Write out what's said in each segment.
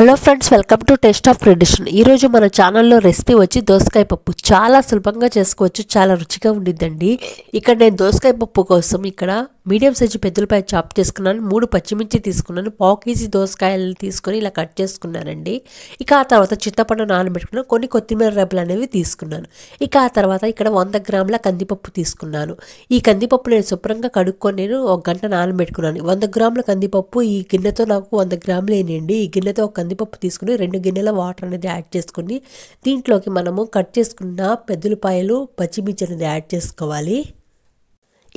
Hello friends welcome to taste of tradition. ఈరోజు మన ఛానల్లో రెసిపీ వచ్చి దోసకాయ పప్పు. చాలా సులభంగా చేసుకోవచ్చు చాలా రుచిగా ఉండిద్దండి. ఇక్కడ నేను దోసకాయ పప్పు కోసం ఇక్కడ మీడియం సైజు పెద్దలపై చాప్ చేసుకున్నాను మూడు పచ్చిమిర్చి తీసుకున్నాను పావు కేజీ దోసకాయలు తీసుకొని ఇలా కట్ చేసుకున్నానండి. ఇక ఆ తర్వాత చింతపండు నానబెట్టుకున్నాను కొన్ని కొత్తిమీర రెబ్బలు అనేవి తీసుకున్నాను. ఇక ఆ తర్వాత ఇక్కడ వంద గ్రాముల కందిపప్పు తీసుకున్నాను. ఈ కందిపప్పు నేను శుభ్రంగా కడుక్కొని నేను ఒక గంట నానబెట్టుకున్నాను. వంద గ్రాముల కందిపప్పు ఈ గిన్నెతో నాకు వంద గ్రాములు వేయండి ఈ గిన్నెతో ఒక కందిపప్పు తీసుకుని రెండు గిన్నెల వాటర్ అనేది యాడ్ చేసుకుని దీంట్లోకి మనము కట్ చేసుకున్న పెద్దలపాయలు పచ్చిమిర్చి అనేది యాడ్ చేసుకోవాలి.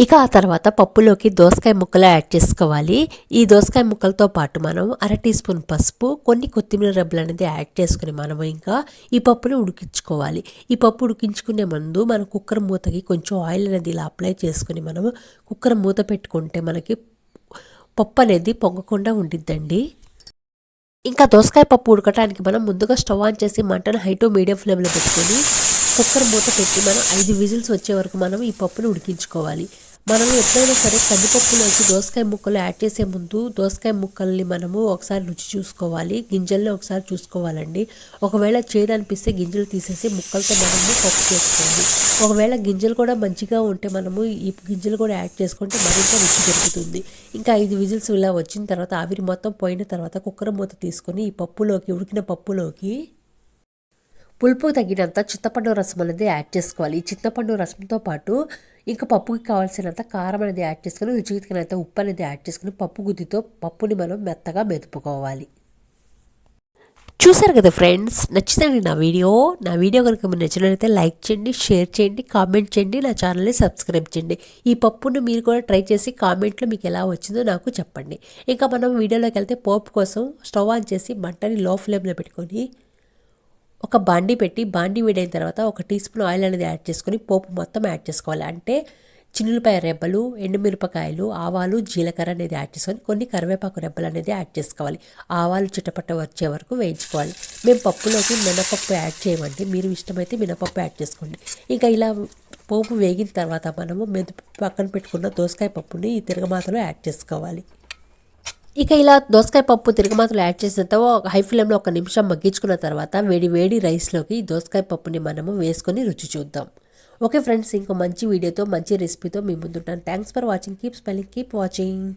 ఇక ఆ తర్వాత పప్పులోకి దోసకాయ ముక్కలు యాడ్ చేసుకోవాలి. ఈ దోసకాయ ముక్కలతో పాటు మనం అర టీ స్పూన్ పసుపు కొన్ని కొత్తిమీర రెబ్బలు అనేది యాడ్ చేసుకుని మనము ఇంకా ఈ పప్పుని ఉడికించుకోవాలి. ఈ పప్పు ఉడికించుకునే ముందు మనం కుక్కర్ మూతకి కొంచెం ఆయిల్ అనేది ఇలా అప్లై చేసుకుని మనము కుక్కర్ మూత పెట్టుకుంటే మనకి పప్పు అనేది పొంగకుండా ఉండిద్దండి. ఇంకా దోసకాయ పప్పు ఉడకటానికి మనం ముందుగా స్టవ్ ఆన్ చేసి మంటను హై టు మీడియం ఫ్లేమ్లో పెట్టుకొని కుక్కర్ మూత పెట్టి మనం ఐదు విజిల్స్ వచ్చే వరకు మనం ఈ పప్పును ఉడికించుకోవాలి. మనం ఎప్పుడైనా సరే కందిపప్పులోకి దోసకాయ ముక్కలు యాడ్ చేసే ముందు దోసకాయ ముక్కల్ని మనము ఒకసారి రుచి చూసుకోవాలి. గింజల్ని ఒకసారి చూసుకోవాలండి. ఒకవేళ చేదు అనిపిస్తే గింజలు తీసేసి ముక్కలతో మనము పప్పు చేసుకోండి ఒకవేళ గింజలు కూడా మంచిగా ఉంటే మనము ఈ గింజలు కూడా యాడ్ చేసుకుంటే మరింత రుచి పెరుగుతుంది. ఇంకా ఐదు విజిల్స్ ఇలా వచ్చిన తర్వాత ఆవిరి మొత్తం పోయిన తర్వాత కుక్కర్ మూత తీసుకొని ఈ పప్పులోకి ఉడికిన పప్పులోకి పులుపు తగినంత చింతపండు రసం అనేది యాడ్ చేసుకోవాలి. ఈ చింతపండు రసంతో పాటు ఇంకా పప్పుకి కావాల్సినంత కారం అనేది యాడ్ చేసుకొని రుచికి తగినంత ఉప్పు అనేది యాడ్ చేసుకుని పప్పు గుద్దితో పప్పుని మనం మెత్తగా మెదుపుకోవాలి. చూసారు కదా ఫ్రెండ్స్? నచ్చిందండి నా వీడియో. నా వీడియో కనుక మీరు నచ్చినట్లయితే లైక్ చేయండి షేర్ చేయండి కామెంట్ చేయండి నా ఛానల్ని సబ్స్క్రైబ్ చేయండి. ఈ పప్పును మీరు కూడా ట్రై చేసి కామెంట్లో మీకు ఎలా వచ్చిందో నాకు చెప్పండి. ఇంకా మనం వీడియోలోకి వెళ్తే పోపు కోసం స్టవ్ ఆన్ చేసి మంటని లో ఫ్లేమ్లో పెట్టుకొని ఒక బాండి పెట్టి బాండి వేడైన తర్వాత ఒక టీ స్పూన్ ఆయిల్ అనేది యాడ్ చేసుకొని పోపు మొత్తం యాడ్ చేసుకోవాలి. అంటే చిన్నులపాయ రెబ్బలు ఎండుమిరపకాయలు ఆవాలు జీలకర్ర అనేది యాడ్ చేసుకొని కొన్ని కరివేపాకు రెబ్బలు అనేది యాడ్ చేసుకోవాలి. ఆవాలు చిట్టపట్ట వచ్చే వరకు వేయించుకోవాలి. మేము పప్పులోకి మినపప్పు యాడ్ చేయమండి. మీరు ఇష్టమైతే మినపప్పు యాడ్ చేసుకోండి. ఇంకా ఇలా పోపు వేగిన తర్వాత మనము మెదుపు పక్కన పెట్టుకున్న దోసకాయ పప్పుని ఈ తిరగమాతలో యాడ్ చేసుకోవాలి. ఇక ఇలా దోసకాయ పప్పు తిరగమాతలు యాడ్ చేసిన తర్వాత హై ఫ్లేమ్లో ఒక నిమిషం మగ్గించుకున్న తర్వాత వేడి వేడి రైస్లోకి దోసకాయ పప్పుని మనము వేసుకొని రుచి చూద్దాం. ఓకే ఫ్రెండ్స్ ఇంకో మంచి వీడియోతో మంచి రెసిపీతో మీ ముందుంటాను. Thanks for watching keep spelling keep watching